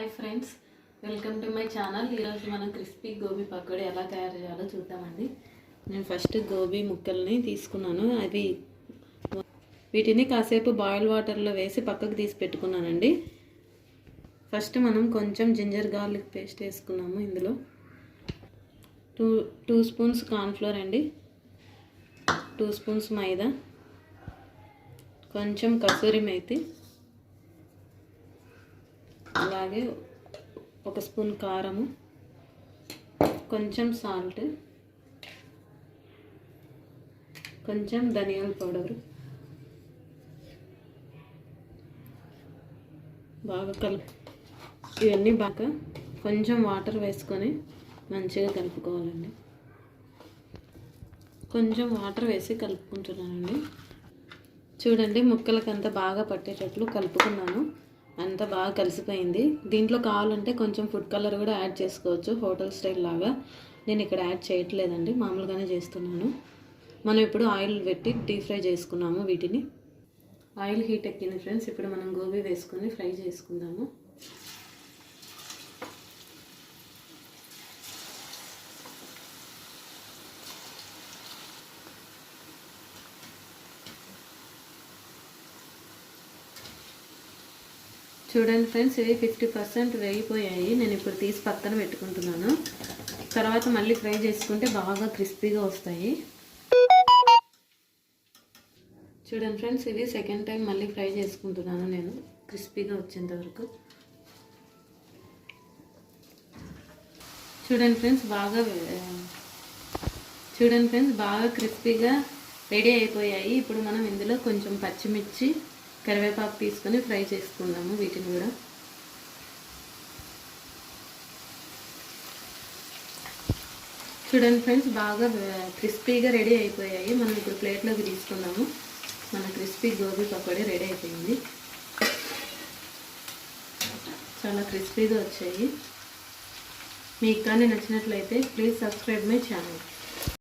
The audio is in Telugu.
Hi friends welcome to my channel ఈరోజు మనం క్రిస్పీ గోబీ పకోడీ ఎలా తయారు చేయాలో చూద్దామండి. నేను ఫస్ట్ గోబీ ముక్కల్ని తీసుకున్నాను. అవి వీటిని కాసేపు బాయిల్ వాటర్లో వేసి పక్కకు తీసి పెట్టుకున్నానండి. ఫస్ట్ మనం కొంచెం జింజర్ గార్లిక్ పేస్ట్ వేసుకున్నాము ఇందులో. టూ టూ స్పూన్స్ కార్న్ఫ్లోర్ అండి. Two spoons maida. కొంచెం కసూరి మేతి. అలాగే ఒక స్పూన్ కారము కొంచెం సాల్ట్ కొంచెం ధనియాల పౌడరు. బాగా కలుపు ఇవన్నీ బాగా కొంచెం వాటర్ వేసుకొని మంచిగా కలుపుకోవాలండి. కొంచెం వాటర్ వేసి కలుపుకుంటున్నానండి. చూడండి ముక్కలకంతా బాగా పట్టేటట్లు కలుపుకున్నాను. అంతా బాగా కలిసిపోయింది. దీంట్లో కావాలంటే కొంచెం ఫుడ్ కలర్ కూడా యాడ్ చేసుకోవచ్చు హోటల్ స్టైల్ లాగా. నేను ఇక్కడ యాడ్ చేయట్లేదండి మామూలుగానే చేస్తున్నాను. మనం ఇప్పుడు ఆయిల్ పెట్టి డీప్ ఫ్రై చేసుకున్నాము వీటిని. ఆయిల్ హీట్ ఎక్కింది ఫ్రెండ్స్ ఇప్పుడు మనం గోబీ వేసుకొని ఫ్రై చేసుకుందాము. చూడండి ఫ్రెండ్స్ ఇవి ఫిఫ్టీ పర్సెంట్ వేగిపోయాయి. నేను ఇప్పుడు తీసి పక్కన పెట్టుకుంటున్నాను. తర్వాత మళ్ళీ ఫ్రై చేసుకుంటే బాగా క్రిస్పీగా వస్తాయి. చూడండి ఫ్రెండ్స్ ఇవి సెకండ్ టైం మళ్ళీ ఫ్రై చేసుకుంటున్నాను నేను. క్రిస్పీగా వచ్చేంత వరకు. చూడండి ఫ్రెండ్స్ బాగా వే- చూడండి ఫ్రెండ్స్ బాగా క్రిస్పీగా రెడీ అయిపోయాయి. ఇప్పుడు మనం ఇందులో కొంచెం పచ్చిమిర్చి కరివేపాకు తీసుకొని ఫ్రై చేసుకుందాము వీటిని కూడా. చూడండి ఫ్రెండ్స్ బాగా క్రిస్పీగా రెడీ అయిపోయాయి. మనం ఇప్పుడు ప్లేట్లోకి తీసుకుందాము. మన క్రిస్పీ గోబీ పకోడీ రెడీ అయిపోయింది. చాలా క్రిస్పీగా వచ్చాయి. మీకు కానీ నచ్చినట్లయితే ప్లీజ్ సబ్స్క్రైబ్ మై ఛానల్.